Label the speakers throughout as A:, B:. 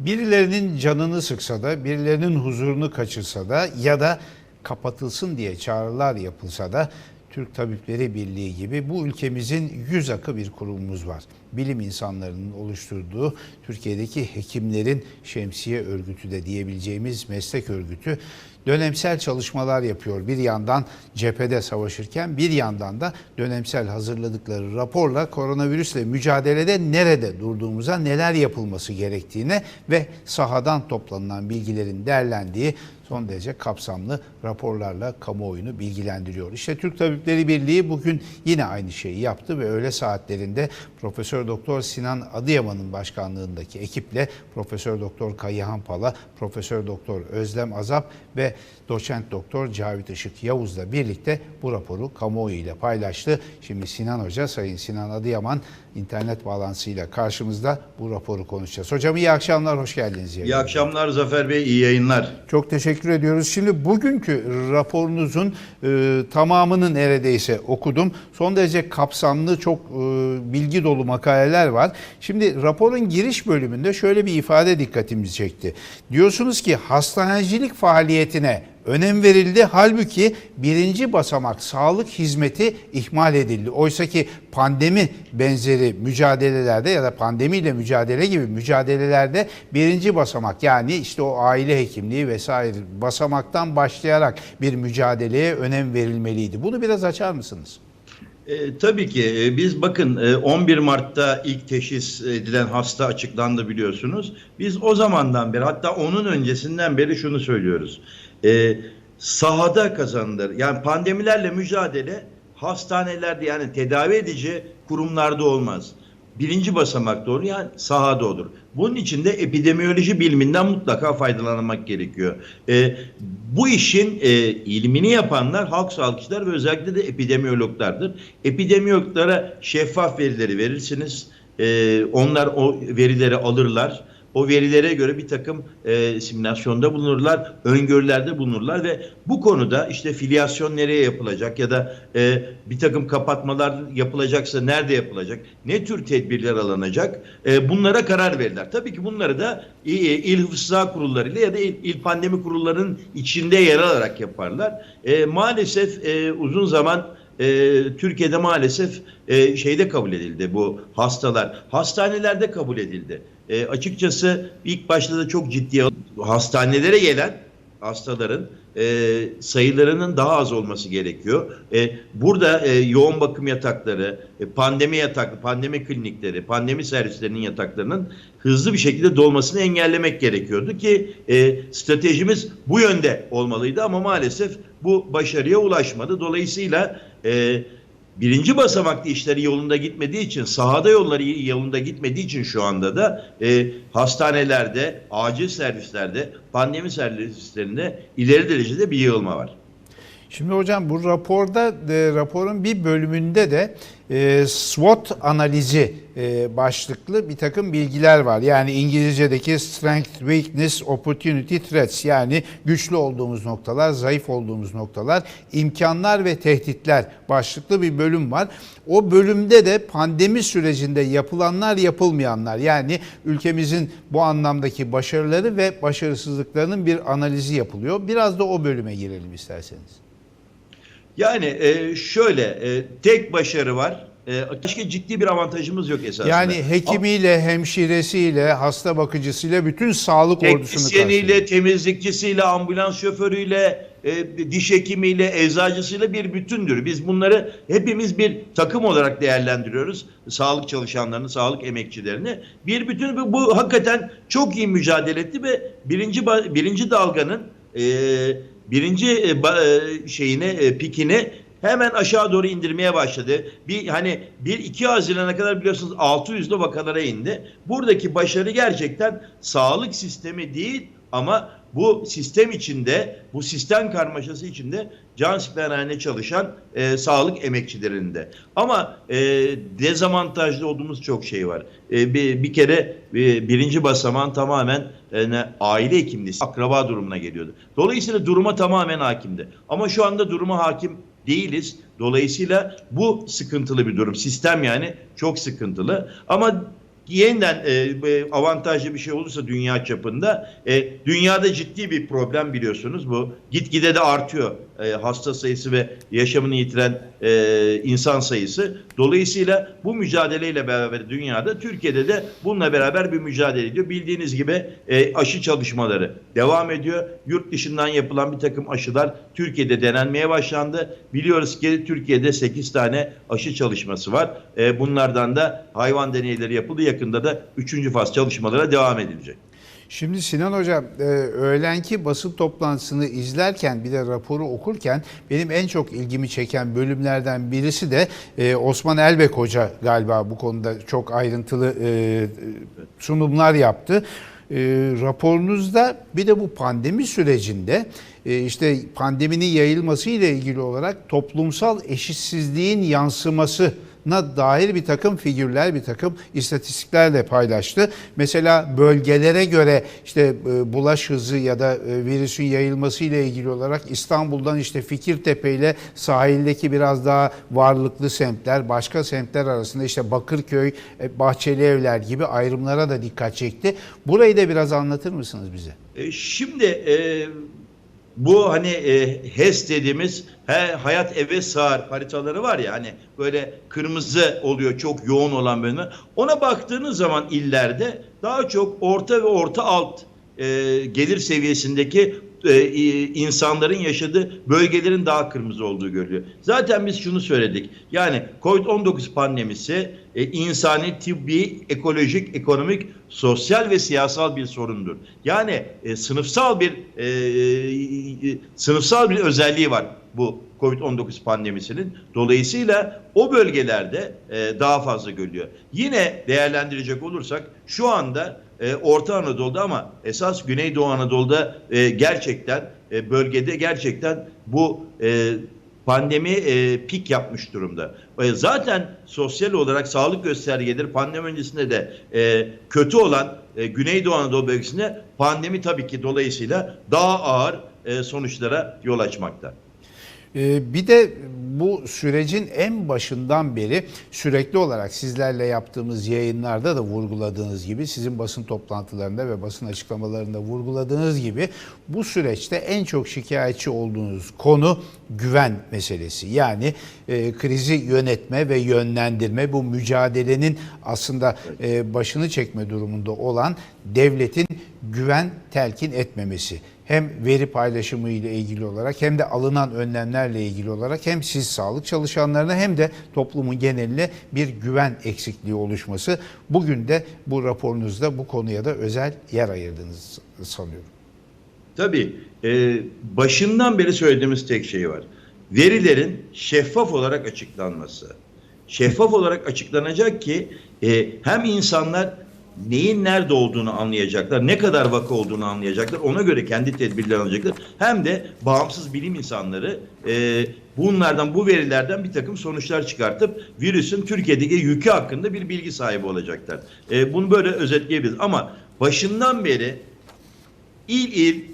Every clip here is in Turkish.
A: Birilerinin canını sıksa da, birilerinin huzurunu kaçırsa da ya da kapatılsın diye çağrılar yapılsa da Türk Tabipleri Birliği gibi bu ülkemizin yüz akı bir kurumumuz var. Bilim insanlarının oluşturduğu Türkiye'deki hekimlerin şemsiye örgütü de diyebileceğimiz meslek örgütü dönemsel çalışmalar yapıyor. Bir yandan cephede savaşırken bir yandan da dönemsel hazırladıkları raporla koronavirüsle mücadelede nerede durduğumuza neler yapılması gerektiğine ve sahadan toplanan bilgilerin değerlendiği son derece kapsamlı raporlarla kamuoyunu bilgilendiriyor. İşte Türk Tabipleri Birliği bugün yine aynı şeyi yaptı ve öğle saatlerinde Profesör Doktor Sinan Adıyaman'ın başkanlığındaki ekiple Profesör Doktor Kayıhan Pala, Profesör Doktor Özlem Azap ve Doçent Doktor Cavit Işık Yavuz'la birlikte bu raporu kamuoyu ile paylaştı. Şimdi Sinan Hoca, Sayın Sinan Adıyaman internet bağlantısıyla karşımızda bu raporu konuşacağız. Hocam iyi akşamlar, hoş geldiniz.
B: İyi
A: yayına.
B: akşamlar Zafer Bey, iyi yayınlar.
A: Çok teşekkür ediyoruz. Şimdi bugünkü raporunuzun e, tamamını neredeyse okudum. Son derece kapsamlı, çok e, bilgi dolu makaleler var. Şimdi raporun giriş bölümünde şöyle bir ifade dikkatimizi çekti. Diyorsunuz ki hastanecilik faaliyetine önem verildi. Halbuki birinci basamak sağlık hizmeti ihmal edildi. Oysa ki pandemi benzeri mücadelelerde ya da pandemiyle mücadele gibi mücadelelerde birinci basamak yani işte o aile hekimliği vesaire basamaktan başlayarak bir mücadeleye önem verilmeliydi. Bunu biraz açar mısınız?
B: E, tabii ki e, biz bakın e, 11 Mart'ta ilk teşhis edilen hasta açıklandı biliyorsunuz. Biz o zamandan beri hatta onun öncesinden beri şunu söylüyoruz. E, sahada kazanılır. Yani pandemilerle mücadele hastanelerde yani tedavi edici kurumlarda olmaz. Birinci basamak doğru yani sahada olur. Bunun için de epidemiyoloji biliminden mutlaka faydalanmak gerekiyor. E, bu işin e, ilmini yapanlar halk sağlıkçılar ve özellikle de epidemiyologlardır. Epidemiyologlara şeffaf verileri verirsiniz. E, onlar o verileri alırlar. O verilere göre bir takım e, simülasyonda bulunurlar, öngörülerde bulunurlar ve bu konuda işte filyasyon nereye yapılacak ya da e, bir takım kapatmalar yapılacaksa nerede yapılacak, ne tür tedbirler alınacak e, bunlara karar verirler. Tabii ki bunları da e, il hıfzı kurullarıyla ya da il, il pandemi kurullarının içinde yer alarak yaparlar. E, maalesef e, uzun zaman e, Türkiye'de maalesef e, şeyde kabul edildi bu hastalar. Hastanelerde kabul edildi. E, açıkçası ilk başta da çok ciddi hastanelere gelen hastaların e, sayılarının daha az olması gerekiyor. E, burada e, yoğun bakım yatakları, e, pandemi yataklı, pandemi klinikleri, pandemi servislerinin yataklarının hızlı bir şekilde dolmasını engellemek gerekiyordu ki e, stratejimiz bu yönde olmalıydı ama maalesef bu başarıya ulaşmadı. Dolayısıyla e, birinci basamaklı işleri yolunda gitmediği için, sahada yolları yolunda gitmediği için şu anda da e, hastanelerde, acil servislerde, pandemi servislerinde ileri derecede bir yığılma var.
A: Şimdi hocam bu raporda e, raporun bir bölümünde de e, SWOT analizi e, başlıklı bir takım bilgiler var. Yani İngilizce'deki strength, weakness, opportunity, threats yani güçlü olduğumuz noktalar, zayıf olduğumuz noktalar, imkanlar ve tehditler başlıklı bir bölüm var. O bölümde de pandemi sürecinde yapılanlar, yapılmayanlar yani ülkemizin bu anlamdaki başarıları ve başarısızlıklarının bir analizi yapılıyor. Biraz da o bölüme girelim isterseniz.
B: Yani e, şöyle e, tek başarı var. E, başka ciddi bir avantajımız yok esasında.
A: Yani hekimiyle, hemşiresiyle, hasta bakıcısıyla bütün sağlık ordusunu
B: Teknisyeniyle, temizlikçisiyle, ambulans şoförüyle, e, diş hekimiyle, eczacısıyla bir bütündür. Biz bunları hepimiz bir takım olarak değerlendiriyoruz. Sağlık çalışanlarını, sağlık emekçilerini. Bir bütün bu, bu hakikaten çok iyi mücadele etti ve birinci birinci dalganın e, birinci e, e, şeyini, e, pikini hemen aşağı doğru indirmeye başladı. Bir hani 1-2 Haziran'a kadar biliyorsunuz 600'lü vakalara indi. Buradaki başarı gerçekten sağlık sistemi değil ama bu sistem içinde, bu sistem karmaşası içinde can siperhane çalışan e, sağlık emekçilerinde. Ama e, dezavantajlı olduğumuz çok şey var. E, bir, bir kere e, birinci basamağın tamamen e, aile hekimliği, akraba durumuna geliyordu. Dolayısıyla duruma tamamen hakimdi. Ama şu anda duruma hakim değiliz. Dolayısıyla bu sıkıntılı bir durum. Sistem yani çok sıkıntılı. Ama yeniden e, e, avantajlı bir şey olursa dünya çapında e, dünyada ciddi bir problem biliyorsunuz bu. Gitgide de artıyor e, hasta sayısı ve yaşamını yitiren e, insan sayısı. Dolayısıyla bu mücadeleyle beraber dünyada Türkiye'de de bununla beraber bir mücadele ediyor. Bildiğiniz gibi e, aşı çalışmaları devam ediyor. Yurt dışından yapılan bir takım aşılar Türkiye'de denenmeye başlandı. Biliyoruz ki Türkiye'de 8 tane aşı çalışması var. E, bunlardan da hayvan deneyleri yapıldı. Yakında da 3. faz çalışmalara devam edilecek.
A: Şimdi Sinan Hocam e, öğlenki basın toplantısını izlerken bir de raporu okurken benim en çok ilgimi çeken bölümlerden birisi de e, Osman Elbek Hoca galiba bu konuda çok ayrıntılı e, sunumlar yaptı. E, raporunuzda bir de bu pandemi sürecinde e, işte pandeminin yayılması ile ilgili olarak toplumsal eşitsizliğin yansıması dair bir takım figürler, bir takım istatistiklerle paylaştı. Mesela bölgelere göre işte e, bulaş hızı ya da e, virüsün yayılması ile ilgili olarak İstanbul'dan işte Fikirtepe ile sahildeki biraz daha varlıklı semtler, başka semtler arasında işte Bakırköy, e, Bahçeli Evler gibi ayrımlara da dikkat çekti. Burayı da biraz anlatır mısınız bize?
B: Şimdi bu hani e, HES dediğimiz he, hayat eve sığar haritaları var ya hani böyle kırmızı oluyor çok yoğun olan bölümler. Ona baktığınız zaman illerde daha çok orta ve orta alt e, gelir seviyesindeki e, insanların yaşadığı bölgelerin daha kırmızı olduğu görülüyor. Zaten biz şunu söyledik. Yani Covid-19 pandemisi e, insani, tıbbi, ekolojik, ekonomik, sosyal ve siyasal bir sorundur. Yani e, sınıfsal bir e, e, sınıfsal bir özelliği var bu Covid-19 pandemisinin. Dolayısıyla o bölgelerde e, daha fazla görülüyor. Yine değerlendirecek olursak şu anda e, Orta Anadolu'da ama esas Güneydoğu Anadolu'da e, gerçekten e, bölgede gerçekten bu e, pandemi e, pik yapmış durumda. E, zaten sosyal olarak sağlık göstergeleri pandemi öncesinde de e, kötü olan e, Güneydoğu Anadolu bölgesinde pandemi tabii ki dolayısıyla daha ağır e, sonuçlara yol açmakta.
A: Ee, Bir de bu sürecin en başından beri sürekli olarak sizlerle yaptığımız yayınlarda da vurguladığınız gibi sizin basın toplantılarında ve basın açıklamalarında vurguladığınız gibi bu süreçte en çok şikayetçi olduğunuz konu güven meselesi. Yani e, krizi yönetme ve yönlendirme bu mücadelenin aslında e, başını çekme durumunda olan devletin güven telkin etmemesi hem veri paylaşımı ile ilgili olarak hem de alınan önlemlerle ilgili olarak hem siz sağlık çalışanlarına hem de toplumun geneline bir güven eksikliği oluşması. Bugün de bu raporunuzda bu konuya da özel yer ayırdınız sanıyorum.
B: Tabii e, başından beri söylediğimiz tek şey var. Verilerin şeffaf olarak açıklanması. Şeffaf olarak açıklanacak ki e, hem insanlar neyin nerede olduğunu anlayacaklar, ne kadar vaka olduğunu anlayacaklar, ona göre kendi tedbirler alacaklar. Hem de bağımsız bilim insanları e, bunlardan, bu verilerden bir takım sonuçlar çıkartıp virüsün Türkiye'deki yükü hakkında bir bilgi sahibi olacaklar. E, bunu böyle özetleyebiliriz. Ama başından beri il il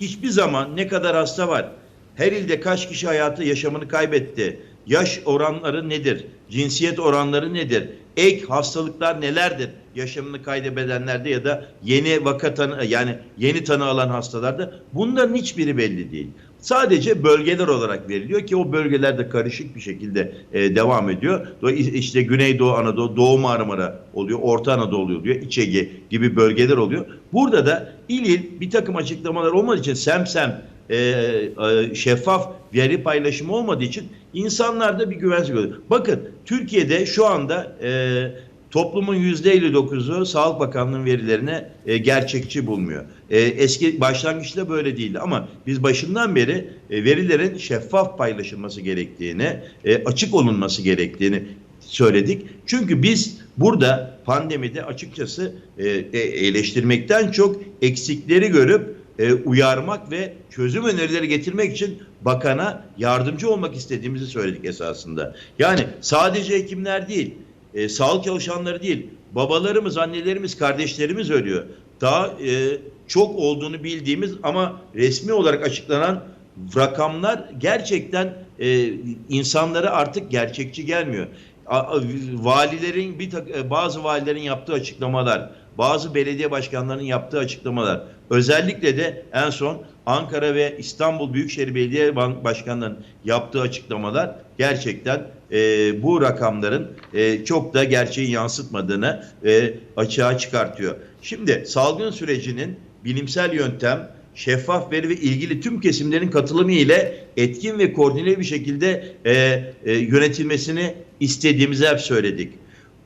B: hiçbir zaman ne kadar hasta var, her ilde kaç kişi hayatı yaşamını kaybetti, yaş oranları nedir, cinsiyet oranları nedir, ek hastalıklar nelerdir yaşamını kaybedenlerde ya da yeni vaka tanı yani yeni tanı alan hastalarda bunların hiçbiri belli değil. Sadece bölgeler olarak veriliyor ki o bölgelerde karışık bir şekilde e, devam ediyor. İşte Güneydoğu Anadolu, Doğu Marmara oluyor, Orta Anadolu oluyor, İç Ege gibi bölgeler oluyor. Burada da il il bir takım açıklamalar olmadığı için sem sem e, e, şeffaf veri paylaşımı olmadığı için insanlarda bir güvensizlik oluyor. Bakın Türkiye'de şu anda e, toplumun %59'u Sağlık Bakanlığı'nın verilerine e, gerçekçi bulmuyor. E, eski başlangıçta böyle değildi ama biz başından beri e, verilerin şeffaf paylaşılması gerektiğini, e, açık olunması gerektiğini söyledik. Çünkü biz burada pandemide açıkçası e, e, eleştirmekten çok eksikleri görüp e, uyarmak ve çözüm önerileri getirmek için bakana yardımcı olmak istediğimizi söyledik esasında. Yani sadece hekimler değil, e, sağlık çalışanları değil, babalarımız, annelerimiz, kardeşlerimiz ölüyor. Daha e, çok olduğunu bildiğimiz ama resmi olarak açıklanan rakamlar gerçekten e, insanlara artık gerçekçi gelmiyor. a- a- valilerin bir e, bazı valilerin yaptığı açıklamalar, bazı belediye başkanlarının yaptığı açıklamalar, özellikle de en son Ankara ve İstanbul Büyükşehir Belediye Başkanlarının yaptığı açıklamalar gerçekten e, bu rakamların e, çok da gerçeği yansıtmadığını e, açığa çıkartıyor. Şimdi salgın sürecinin bilimsel yöntem, şeffaf veri ve ilgili tüm kesimlerin katılımı ile etkin ve koordineli bir şekilde e, e, yönetilmesini istediğimizi hep söyledik.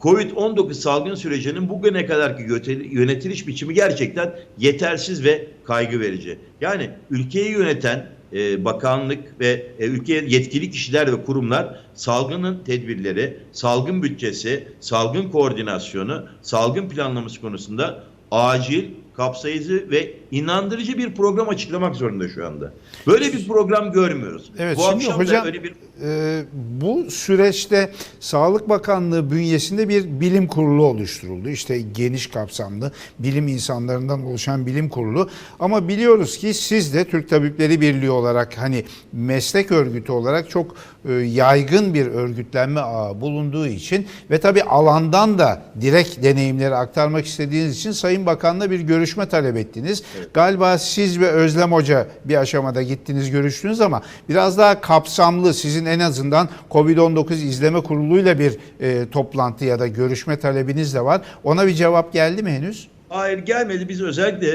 B: Covid-19 salgın sürecinin bugüne kadarki yönetiliş biçimi gerçekten yetersiz ve kaygı verici. Yani ülkeyi yöneten e, bakanlık ve e, ülkeye yetkili kişiler ve kurumlar salgının tedbirleri, salgın bütçesi, salgın koordinasyonu, salgın planlaması konusunda acil, kapsayıcı ve inandırıcı bir program açıklamak zorunda şu anda. Böyle bir program görmüyoruz.
A: Evet,
B: Bu
A: şimdi
B: akşam da
A: hocam
B: öyle bir
A: e, bu süreçte Sağlık Bakanlığı bünyesinde bir bilim kurulu oluşturuldu. İşte geniş kapsamlı bilim insanlarından oluşan bilim kurulu. Ama biliyoruz ki siz de Türk Tabipleri Birliği olarak hani meslek örgütü olarak çok e, yaygın bir örgütlenme ağı bulunduğu için ve tabii alandan da direkt deneyimleri aktarmak istediğiniz için Sayın Bakan'la bir görüşme talep ettiniz. Galiba siz ve Özlem Hoca bir aşamada gittiniz görüştünüz ama biraz daha kapsamlı sizin en azından Covid-19 izleme kuruluyla bir e, toplantı ya da görüşme talebiniz de var. Ona bir cevap geldi mi henüz?
B: Hayır gelmedi. Biz özellikle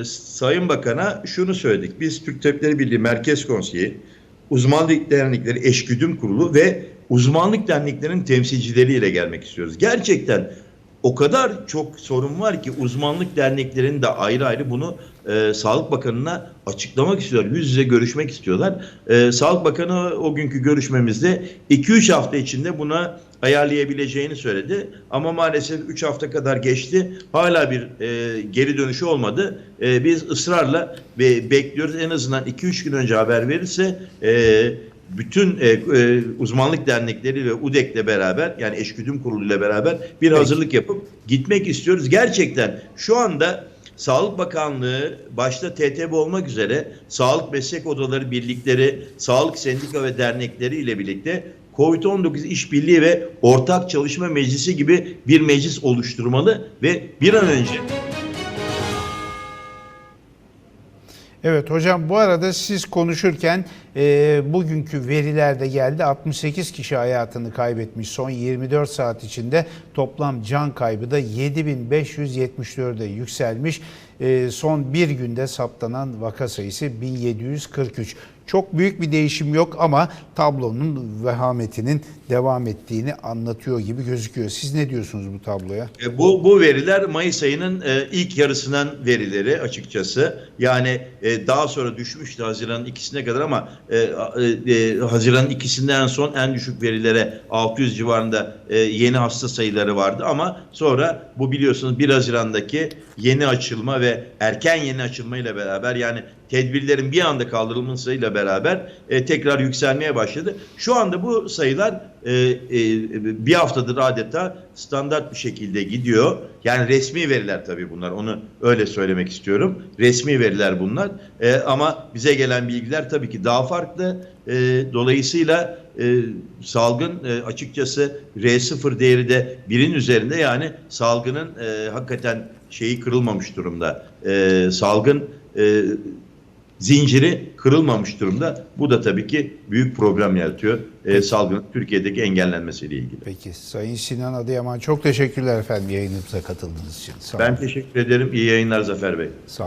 B: e, Sayın Bakan'a şunu söyledik. Biz Türk Tabipleri Birliği Merkez Konseyi, Uzmanlık Dernekleri Eşgüdüm Kurulu ve uzmanlık derneklerinin temsilcileriyle gelmek istiyoruz. Gerçekten o kadar çok sorun var ki uzmanlık derneklerinin de ayrı ayrı bunu e, Sağlık Bakanı'na açıklamak istiyorlar. Yüz yüze görüşmek istiyorlar. E, Sağlık Bakanı o günkü görüşmemizde 2-3 hafta içinde buna ayarlayabileceğini söyledi. Ama maalesef 3 hafta kadar geçti. Hala bir e, geri dönüşü olmadı. E, biz ısrarla ve bekliyoruz. En azından 2-3 gün önce haber verirse e, bütün e, e, uzmanlık dernekleri ve UDEK'le beraber yani eşgüdüm kuruluyla beraber bir hazırlık yapıp gitmek istiyoruz. Gerçekten şu anda Sağlık Bakanlığı başta TTB olmak üzere sağlık meslek odaları birlikleri, sağlık sendika ve dernekleri ile birlikte COVID-19 işbirliği ve ortak çalışma meclisi gibi bir meclis oluşturmalı ve bir an önce
A: Evet hocam bu arada siz konuşurken e, bugünkü veriler de geldi. 68 kişi hayatını kaybetmiş son 24 saat içinde toplam can kaybı da 7574'e yükselmiş. E, son bir günde saptanan vaka sayısı 1743. Çok büyük bir değişim yok ama tablonun vehametinin devam ettiğini anlatıyor gibi gözüküyor. Siz ne diyorsunuz bu tabloya?
B: E, Bu, bu veriler Mayıs ayının e, ilk yarısından verileri açıkçası. Yani e, daha sonra düşmüştü Haziran'ın ikisine kadar ama e, e, e, Haziran'ın ikisinden son en düşük verilere 600 civarında e, yeni hasta sayıları vardı. Ama sonra bu biliyorsunuz 1 Haziran'daki yeni açılma ve erken yeni açılma ile beraber yani tedbirlerin bir anda kaldırılmasıyla beraber e, tekrar yükselmeye başladı. Şu anda bu sayılar e, e, bir haftadır adeta standart bir şekilde gidiyor. Yani resmi veriler tabii bunlar. Onu öyle söylemek istiyorum. Resmi veriler bunlar. E, ama bize gelen bilgiler tabii ki daha farklı. E, dolayısıyla e, salgın e, açıkçası R0 değeri de birin üzerinde yani salgının e, hakikaten şeyi kırılmamış durumda. E, salgın e, zinciri kırılmamış durumda. Bu da tabii ki büyük problem yaratıyor e, salgının Türkiye'deki engellenmesiyle ilgili.
A: Peki Sayın Sinan Adıyaman çok teşekkürler efendim yayınımıza katıldığınız için. Sağ olun.
B: Ben teşekkür ederim. İyi yayınlar Zafer Bey.
A: Sağ olun.